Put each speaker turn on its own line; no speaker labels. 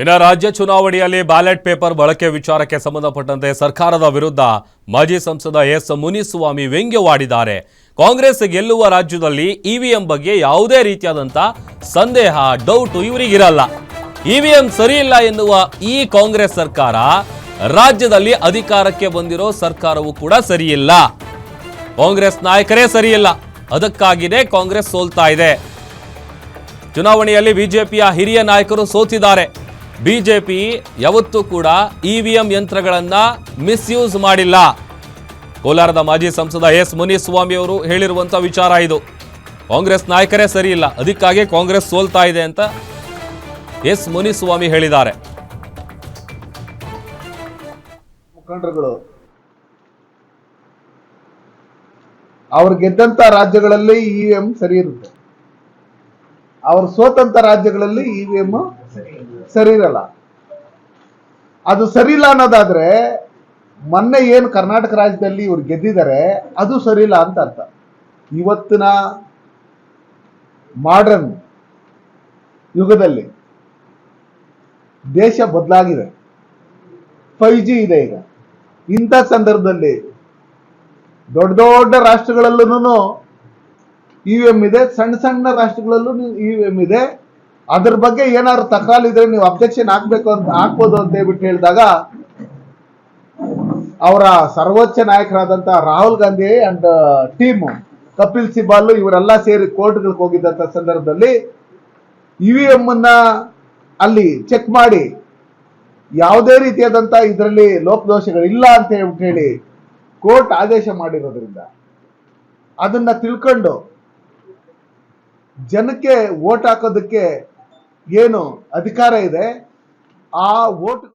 ಇನ್ನು ರಾಜ್ಯ ಚುನಾವಣೆಯಲ್ಲಿ ಬ್ಯಾಲೆಟ್ ಪೇಪರ್ ಬಳಕೆ ವಿಚಾರಕ್ಕೆ ಸಂಬಂಧಪಟ್ಟಂತೆ ಸರ್ಕಾರದ ವಿರುದ್ಧ ಮಾಜಿ ಸಂಸದ ಎಸ್ ಮುನಿಸ್ವಾಮಿ ವ್ಯಂಗ್ಯವಾಡಿದ್ದಾರೆ. ಕಾಂಗ್ರೆಸ್ ಗೆಲ್ಲುವ ರಾಜ್ಯದಲ್ಲಿ ಇವಿಎಂ ಬಗ್ಗೆ ಯಾವುದೇ ರೀತಿಯಾದಂಥ ಸಂದೇಹ ಡೌಟು ಇವರಿಗಿರಲ್ಲ ಇವಿಎಂ ಸರಿ ಇಲ್ಲ ಎನ್ನುವ ಈ ಕಾಂಗ್ರೆಸ್ ಸರ್ಕಾರ ರಾಜ್ಯದಲ್ಲಿ ಅಧಿಕಾರಕ್ಕೆ ಬಂದಿರೋ ಸರ್ಕಾರವು ಕೂಡ ಸರಿಯಿಲ್ಲ ಕಾಂಗ್ರೆಸ್ ನಾಯಕರೇ ಸರಿಯಿಲ್ಲ ಅದಕ್ಕಾಗಿಯೇ ಕಾಂಗ್ರೆಸ್ ಸೋಲ್ತಾ ಇದೆ. ಚುನಾವಣೆಯಲ್ಲಿ ಬಿಜೆಪಿಯ ಹಿರಿಯ ನಾಯಕರು ಸೋತಿದ್ದಾರೆ. ಬಿಜೆಪಿ ಯಾವತ್ತೂ ಕೂಡ ಇವಿಎಂ ಯಂತ್ರಗಳನ್ನ ಮಿಸ್ಯೂಸ್ ಮಾಡಿಲ್ಲ. ಕೋಲಾರದ ಮಾಜಿ ಸಂಸದ ಎಸ್ ಮುನಿಸ್ವಾಮಿ ಅವರು ಹೇಳಿರುವಂತ ವಿಚಾರ ಇದು. ಕಾಂಗ್ರೆಸ್ ನಾಯಕರೇ ಸರಿ ಇಲ್ಲ. ಅದಕ್ಕಾಗಿ ಕಾಂಗ್ರೆಸ್ ಸೋಲ್ತಾ ಇದೆ ಅಂತ ಎಸ್ ಮುನಿಸ್ವಾಮಿ ಹೇಳಿದ್ದಾರೆ.
ಮುಖಂಡರುಗಳು, ಅವ್ರು ಗೆದ್ದಂತ ರಾಜ್ಯಗಳಲ್ಲಿ ಇವಿಎಂ ಸರಿ ಇರುತ್ತೆ. ಅವ್ರು ಸ್ವತಂತ್ರ ರಾಜ್ಯಗಳಲ್ಲಿ ಇ ಇವಿಎಂ ಸರಿ ಇರಲ್ಲ. ಅದು ಸರಿ ಇಲ್ಲ ಅನ್ನೋದಾದ್ರೆ ಮೊನ್ನೆ ಏನು ಕರ್ನಾಟಕ ರಾಜ್ಯದಲ್ಲಿ ಇವ್ರು ಗೆದ್ದಿದ್ದಾರೆ, ಅದು ಸರಿ ಇಲ್ಲ ಅಂತ ಅರ್ಥ. ಇವತ್ತಿನ ಮಾಡರ್ನ್ ಯುಗದಲ್ಲಿ ದೇಶ ಬದಲಾಗಿದೆ. ಫೈವ್ ಜಿ ಇದೆ ಈಗ. ಇಂಥ ಸಂದರ್ಭದಲ್ಲಿ ದೊಡ್ಡ ದೊಡ್ಡ ರಾಷ್ಟ್ರಗಳಲ್ಲೂ ಇ ಎಂ ಇದೆ. ಸಣ್ಣ ಸಣ್ಣ ರಾಷ್ಟ್ರಗಳಲ್ಲೂ ಇ ಎಂ ಇದೆ. ಅದ್ರ ಬಗ್ಗೆ ಏನಾದ್ರು ತಕರಾಲಿದ್ರೆ ನೀವು ಅಬ್ಜೆಕ್ಷನ್ ಹಾಕ್ಬೇಕು ಅಂತ ಹಾಕ್ಬೋದು ಅಂತ ಹೇಳ್ಬಿಟ್ಟು ಹೇಳಿದಾಗ, ಅವರ ಸರ್ವೋಚ್ಚ ನಾಯಕರಾದಂತ ರಾಹುಲ್ ಗಾಂಧಿ ಅಂಡ್ ಟೀಮ್ ಕಪಿಲ್ ಸಿಬಾಲ್ ಇವರೆಲ್ಲ ಸೇರಿ ಕೋರ್ಟ್ಗಳಿಗೆ ಹೋಗಿದ್ದಂತ ಸಂದರ್ಭದಲ್ಲಿ ಇ ವಿ ಎಂ ಅನ್ನ ಅಲ್ಲಿ ಚೆಕ್ ಮಾಡಿ ಯಾವುದೇ ರೀತಿಯಾದಂತ ಇದರಲ್ಲಿ ಲೋಪದೋಷಗಳಿಲ್ಲ ಅಂತ ಹೇಳ್ಬಿಟ್ಟು ಹೇಳಿ ಕೋರ್ಟ್ ಆದೇಶ ಮಾಡಿರೋದ್ರಿಂದ, ಅದನ್ನ ತಿಳ್ಕೊಂಡು ಜನಕ್ಕೆ ವೋಟ್ ಹಾಕೋದಕ್ಕೆ ಏನು ಅಧಿಕಾರ ಇದೆ ಆ ವೋಟ್